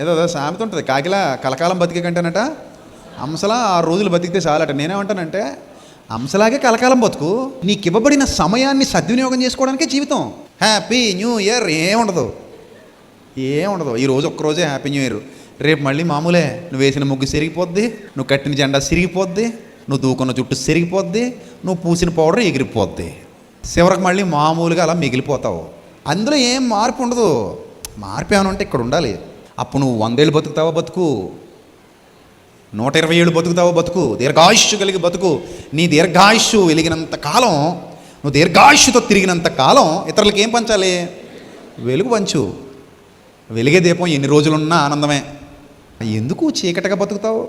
ఏదో సామెత ఉంటుంది. కాకిలా కలకాలం బతికే కంటేనట. అంశలా ఆరు రోజులు బతికితే చాలట. నేనేమంటానంటే అంశలాగే కలకాలం బతుకు నీకు ఇవ్వబడిన సమయాన్ని సద్వినియోగం చేసుకోవడానికే జీవితం. హ్యాపీ న్యూ ఇయర్ ఏముండదు. ఏముండదు. ఈ రోజు ఒక్కరోజే హ్యాపీ న్యూ ఇయర్. రేపు మళ్ళీ మామూలే. నువ్వు వేసిన ముగ్గు సిరిగిపోద్ది నువ్వు కట్టిన జెండా సిరిగిపోద్ది నువ్వు దూకున్న జుట్టు సిరిగిపోద్ది నువ్వు పూసిన పౌడర్ ఎగిరిపోద్ది. చివరికి మళ్ళీ మామూలుగా అలా మిగిలిపోతావు. అందులో ఏం మార్పు ఉండదు. మార్పు ఏమైనా ఉంటే ఇక్కడ ఉండాలి అప్పుడు నువ్వు వందేళ్ళు బతుకుతావా బతుకు. నూట ఇరవై ఏళ్ళు బతుకుతావో బతుకు. దీర్ఘాయుష్యు కలిగి బతుకు. నీ దీర్ఘాయుష్యు వెలిగినంత కాలం నువ్వు దీర్ఘాయుష్యుతో తిరిగినంత కాలం ఇతరులకి ఏం పంచాలి? వెలుగు పంచు. వెలిగే దీపం ఎన్ని రోజులున్నా ఆనందమే. ఎందుకు చీకటిగా బతుకుతావు?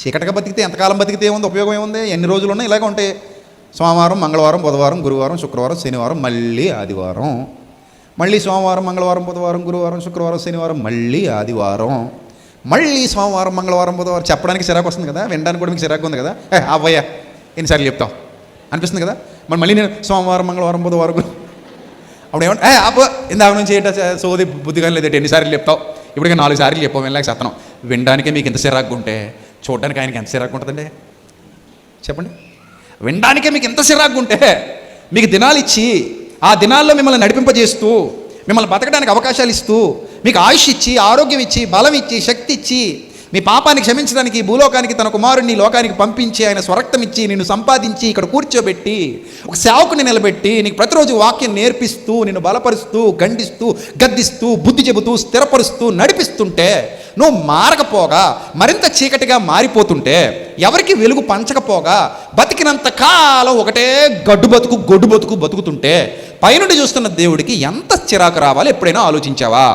చీకటిగా బతికితే ఎంతకాలం బతికితే ఏముంది? ఉపయోగం ఏముంది? ఎన్ని రోజులు ఉన్నా ఇలాగ ఉంటాయి సోమవారం మంగళవారం బుధవారం గురువారం శుక్రవారం శనివారం మళ్ళీ ఆదివారం. మళ్ళీ సోమవారం మంగళవారం బుధవారం గురువారం శుక్రవారం శనివారం మళ్ళీ ఆదివారం. మళ్ళీ సోమవారం మంగళవారం బుధవారం చెప్పడానికి చిరాకు వస్తుంది కదా? వినడానికి కూడా మీకు చిరాకు ఉంది కదా? ఏ అవ్వయ్యా ఎన్నిసార్లు చెప్తావు? అనిపిస్తుంది కదా? మరి మళ్ళీ నేను సోమవారం మంగళవారం బుధవారం గురు- అప్పుడు ఏమంటే ఏ అబ్బో ఇందాక నుంచి ఏంటో సోది బుద్ధిగా లేదంటే? ఎన్నిసార్లు చెప్తావు? ఇప్పటికే నాలుగు సార్లు చెప్పాం వెళ్ళాక సత్తనం వినడానికే మీకు ఎంత చిరాకు ఉంటే చూడడానికి ఆయనకి ఎంత చిరాకు ఉంటుందండి? చెప్పండి. వినడానికే మీకు ఎంత చిరాకు ఉంటే మీకు దినాలు ఇచ్చి ఆ దినాల్లో మిమ్మల్ని నడిపింపజేస్తూ మిమ్మల్ని బతకడానికి అవకాశాలు ఇస్తూ మీకు ఆయుష్ ఇచ్చి ఆరోగ్యం ఇచ్చి బలం ఇచ్చి శక్తి ఇచ్చి మీ పాపాన్ని క్షమించడానికి భూలోకానికి తన కుమారుడిని లోకానికి పంపించి ఆయన స్వరక్తం ఇచ్చి నిన్ను సంపాదించి ఇక్కడ కూర్చోబెట్టి ఒక సేవకుని నిలబెట్టి నీకు ప్రతిరోజు వాక్యం నేర్పిస్తూ నిన్ను బలపరుస్తూ గండిస్తూ గద్దిస్తూ బుద్ధి చెబుతూ స్థిరపరుస్తూ నడిపిస్తుంటే నువ్వు మారకపోగా మరింత చీకటిగా మారిపోతుంటే ఎవరికి వెలుగు పంచకపోగా బతికినంత కాలం ఒకటే గడ్డు బతుకు గొడ్డు బతుకు బతుకుతుంటే పైనుండి చూస్తున్న దేవుడికి ఎంత చిరాకు రావాలి? ఎప్పుడైనా ఆలోచించావా?